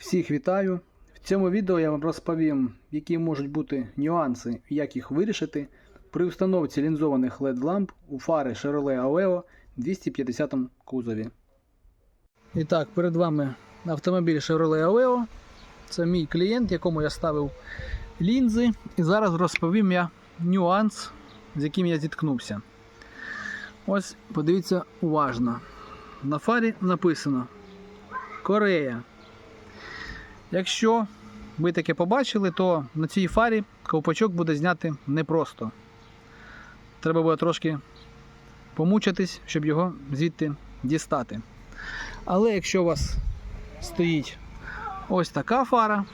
Всіх вітаю! В цьому відео я вам розповім, які можуть бути нюанси як їх вирішити при установці лінзованих LED ламп у фари Chevrolet Aveo 250 кузові. І так, перед вами автомобіль Chevrolet Aveo. Це мій клієнт, якому я ставив лінзи. І зараз розповім я нюанс, з яким я зіткнувся. Ось подивіться уважно. На фарі написано Корея. Якщо ви таке побачили, то на цій фарі ковпачок буде зняти непросто. Треба буде трошки помучитись, щоб його звідти дістати. Але якщо у вас стоїть ось така фара,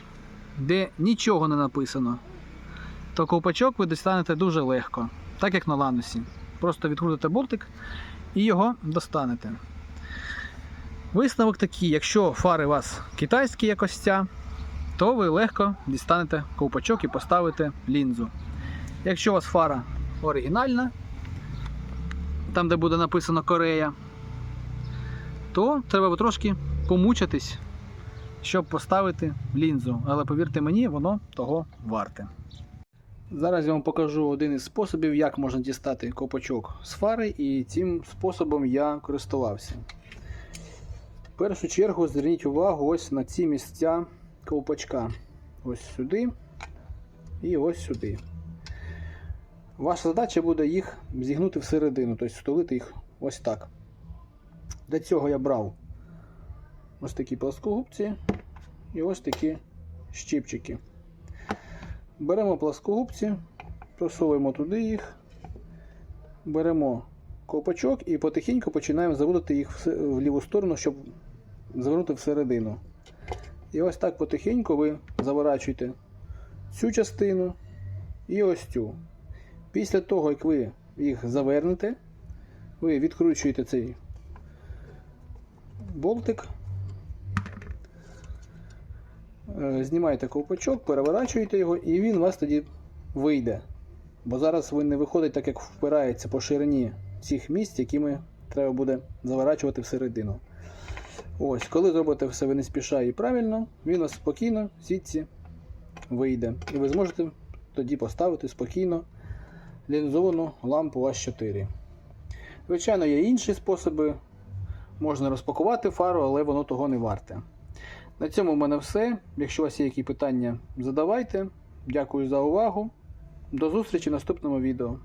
де нічого не написано, то ковпачок ви дістанете дуже легко, так як на ланусі. Просто відкрутите бортик і його достанете. Висновок такий, якщо фари у вас китайські як ця, то ви легко дістанете ковпачок і поставите лінзу. Якщо у вас фара оригінальна, там де буде написано Корея, то треба трошки помучитись, щоб поставити лінзу. Але повірте мені, воно того варте. Зараз я вам покажу один із способів, як можна дістати ковпачок з фари, і цим способом я користувався. В першу чергу зверніть увагу ось на ці місця ковпачка. Ось сюди і ось сюди. Ваша задача буде їх зігнути всередину, тобто столити їх ось так. Для цього я брав ось такі плоскогубці і ось такі щипчики. Беремо плоскогубці, просовуємо туди їх, беремо ковпачок і потихеньку починаємо заводити їх в ліву сторону, щоб завернути всередину. І ось так потихеньку ви заворачуєте цю частину і ось цю. Після того, як ви їх завернете, ви відкручуєте цей болтик, е, знімаєте ковпачок, переворачуєте його, і він у вас тоді вийде. Бо зараз він не виходить так, як впирається по ширині цих місць, якими треба буде заворачувати всередину. Ось, коли зробите все ви не спіша і правильно, він у вас спокійно звідси вийде. І ви зможете тоді поставити спокійно лінзовану лампу А4. Звичайно, є інші способи. Можна розпакувати фару, але воно того не варте. На цьому в мене все. Якщо у вас є які питання, задавайте. Дякую за увагу. До зустрічі в наступному відео.